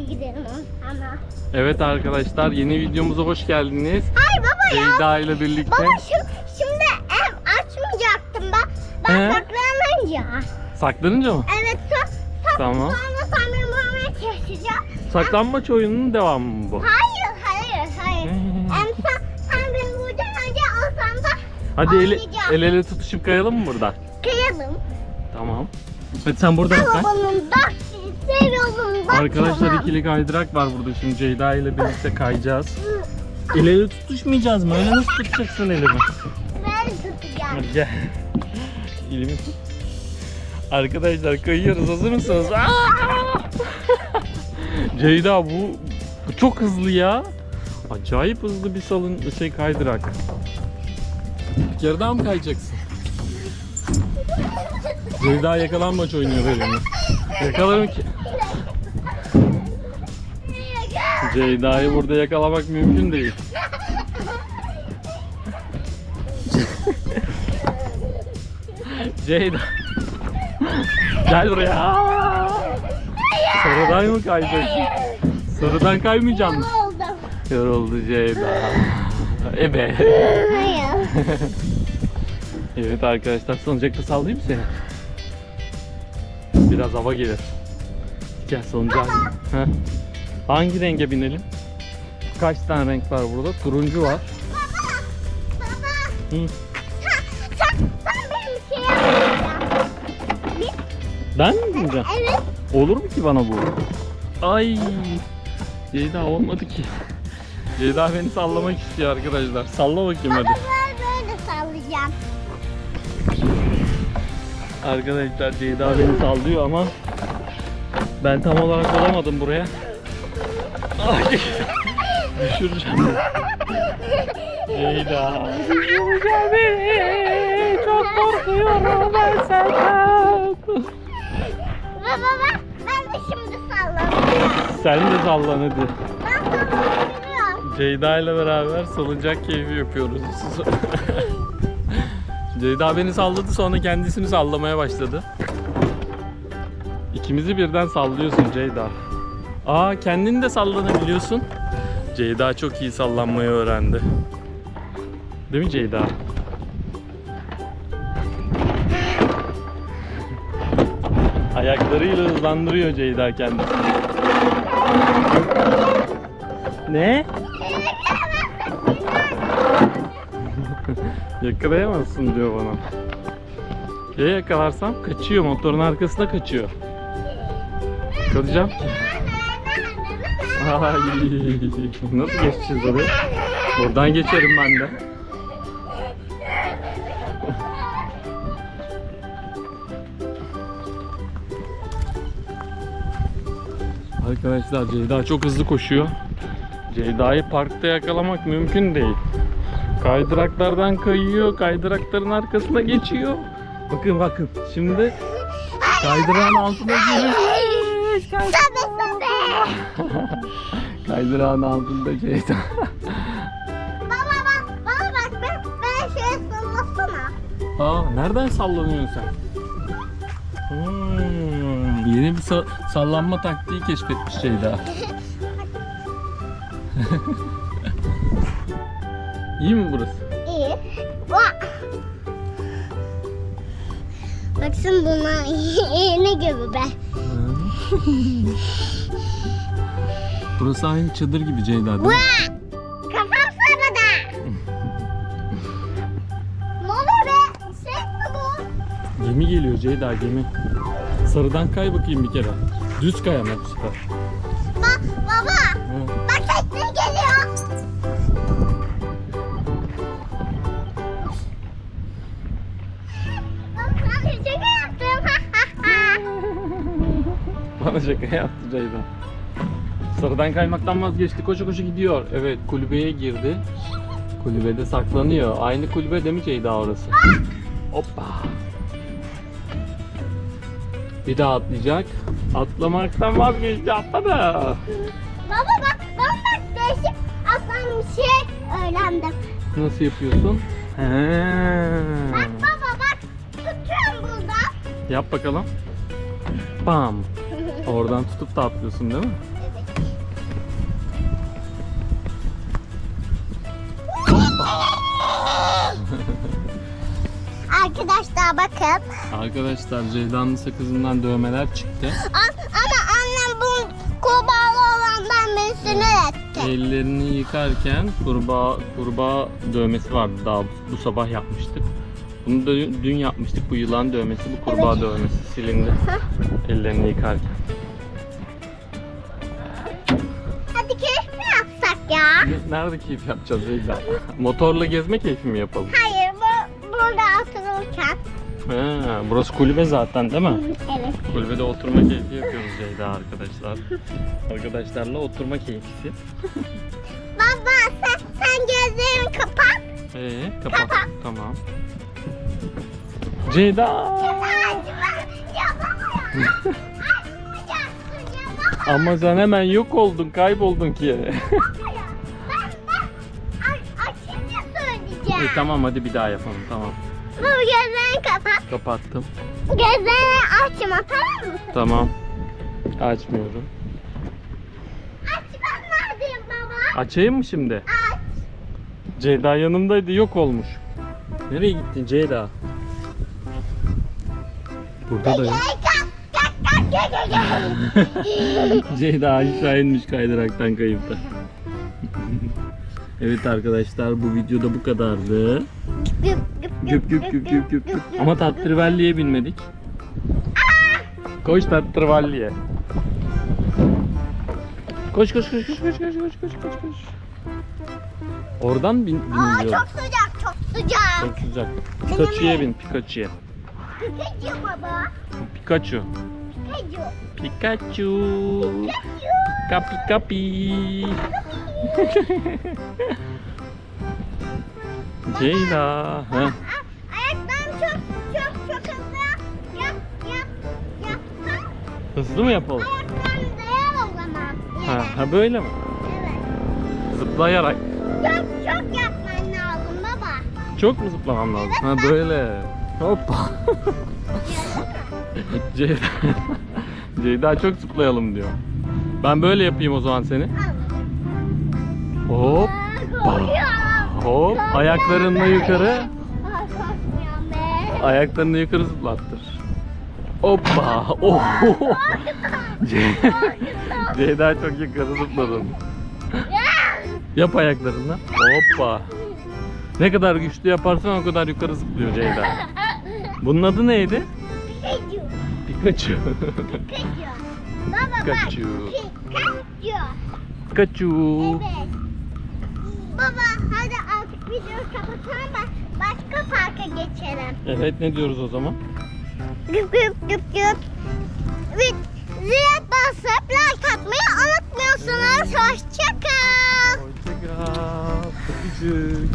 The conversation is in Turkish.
gidelim ama. Evet arkadaşlar yeni videomuza hoş geldiniz. Hayır baba ya. Ceyda ile birlikte. Baba şimdi, şimdi em, açmayacaktım ben. Ben He? saklanınca. Saklanınca mı? Evet son, son, Tamam. sonra sen bulmaya çalışacağım. Saklanmaç oyununun devamı mı bu? Hayır hayır hayır. Em, sen, sen beni buradan önce alsan da Hadi el, oynayacağım. el ele tutuşup kayalım mı buradan? kıyalım. Tamam. Hadi sen buradan kay. Arabanın da seviyorum da. Arkadaşlar tamam. ikili kaydırak var burada şimdi Ceyda ile birlikte kayacağız. El ele tutuşmayacağız mı? Öyle nasıl tutacaksın elimi? Ben tutacağım. Hadi gel. Elimi tut. Arkadaşlar kayıyoruz hazır mısınız? Ceyda bu, çok hızlı ya. Acayip hızlı bir salın şey kaydırak. Daha mı kayacaksın? Ceyda yakalanmaç oynuyor böyle mi? Yakalarım ki. Ceyda'yı burada yakalamak mümkün değil. Ceyda. Gel buraya. Sarıdan mı kayacaksın? Sarıdan kaymayacaksın mı? Oldum. Yoruldu Ceyda. Ebe. Hayır. Evet arkadaşlar salıncakta sallayayım seni. Biraz hava gelir. Gel salıncağa. Hangi renge binelim? Kaç tane renk var burada? Turuncu var. Baba. Hı. Sen, sen, şey yapacaksın. Ben mi bineceğim? Evet. Olur mu ki bana bu? Ay. Ceyda olmadı ki. Ceyda beni sallamak istiyor arkadaşlar. Salla bakayım hadi. Baba böyle böyle sallayacağım. Arkadaşlar Ceyda beni sallıyor ama ben tam olarak olamadım buraya. Ay. Düşüreceğim. Ceyda. Düşüreceğim beni. Çok korkuyorum ben senden. Baba bak ben de şimdi sallanacağım. Sen de sallan hadi. Ben sallanıyorum. Ceyda ile beraber salıncak keyfi yapıyoruz. Ceyda beni salladı sonra kendisini sallamaya başladı. İkimizi birden sallıyorsun Ceyda. Aa kendini de sallanabiliyorsun. Ceyda çok iyi sallanmayı öğrendi. Değil mi Ceyda? Ayaklarıyla hızlandırıyor Ceyda kendisini. Ne? Yakalayamazsın diyor bana. Ya yakalarsam kaçıyor motorun arkasına kaçıyor. Kalacağım ki. Nasıl geçeceğiz oraya? Buradan geçerim ben de. Arkadaşlar Ceyda çok hızlı koşuyor. Ceyda'yı parkta yakalamak mümkün değil. Kaydıraklardan kayıyor, kaydırakların arkasına geçiyor. Bakın bakın şimdi kaydırağın altına giriyor. Kaydırağın altında Ceyda. Baba bak baba bak ben, ben şöyle sallasana. Aa nereden sallanıyorsun sen? Hmm, yeni bir sa- sallanma taktiği keşfetmiş Ceyda. İyi mi burası? İyi. Bak. Baksın buna ne gibi be. Burası aynı çadır gibi Ceyda değil mi? Kafam sarıda. ne oluyor be? Şey mi bu? Gemi geliyor Ceyda gemi. Sarıdan kay bakayım bir kere. Düz kay ama bu sefer. Bak baba. Hı. Bak tekne geliyor. Bak sana Bana şaka yaptı Ceyda. Sarıdan kaymaktan vazgeçti. Koşu koşu gidiyor. Evet kulübeye girdi. Kulübede saklanıyor. Aynı kulübe değil mi Ceyda orası? Hoppa. Bir daha atlayacak. Atlamaktan vazgeçti. Atladı. baba bak ben bak değişik aslan bir şey öğrendim. Nasıl yapıyorsun? He. Bak baba bak tutuyorum buradan. Yap bakalım. Bam. Oradan tutup da atlıyorsun değil mi? Arkadaşlar bakın. Arkadaşlar Ceyda'nın sakızından dövmeler çıktı. Ama annem bu kurbağalı olandan beni sinir etti. Ellerini yıkarken kurbağa, kurbağa dövmesi vardı daha bu sabah yapmıştık. Bunu da dün yapmıştık bu yılan dövmesi bu kurbağa evet. dövmesi silindi ellerini yıkarken. Ya? Nerede keyif yapacağız Ceyda? Motorla gezme keyfi mi yapalım? Hayır bu burada otururken. Ha, burası kulübe zaten değil mi? Evet. Kulübede oturma keyfi yapıyoruz Ceyda arkadaşlar. Arkadaşlarla oturma keyfisi. Baba sen, sen gözlerini kapat. Ee, kapat. Kapat. Tamam. Ceyda! Ama sen hemen yok oldun, kayboldun ki. E, tamam hadi bir daha yapalım tamam. Baba gözlerini kapat. Kapattım. Gözlerini açma tamam mı? Tamam. Açmıyorum. Aç ben neredeyim baba? Açayım mı şimdi? Aç. Ceyda yanımdaydı yok olmuş. Nereye gittin Ceyda? Burada da yok. Ceyda aşağı inmiş kaydıraktan kayıp da. Evet arkadaşlar bu videoda bu kadardı. Güp güp güp güp güp güp. Ama tattırvalliye binmedik. Koş tattırvalliye. Koş koş koş koş koş koş koş koş koş koş. Oradan bin, Aa biniliyor. çok sıcak çok sıcak. Çok sıcak. Pikachu'ya bin Pikachu'ya. Pikachu baba. Pikachu. Pikachu. Pikachu. Pikachu. Kapi kapi. Ceyda. Heh. Ayaklarım çok çok çok hızlı. Yap yap yap. Ha, Hızlı mı yapalım? Ayaklarını dayar o zaman. Ha, Yere. ha böyle mi? Evet. Zıplayarak. Çok çok yapman lazım baba. Çok mu zıplamam lazım? Ha böyle. Hoppa. Ceyda. Ceyda çok zıplayalım diyor. Ben böyle yapayım o zaman seni. Hop. Hop. Ayaklarınla yukarı. Ayaklarını yukarı zıplattır. Hoppa. Oh. Ce- Ceyda çok yukarı zıpladın. Yap ayaklarını. Hoppa. Ne kadar güçlü yaparsan o kadar yukarı zıplıyor Ceyda. Bunun adı neydi? Pikachu. Pikachu. Pikachu. Baba. Pikachu. Pikachu. Pikachu. Evet. Baba hadi artık videoyu kapatalım da başka parka geçelim. Evet ne diyoruz o zaman? Güp güp güp güp. Zile basıp like atmayı unutmuyorsunuz. Hoşçakal. Hoşçakal. Öpücük.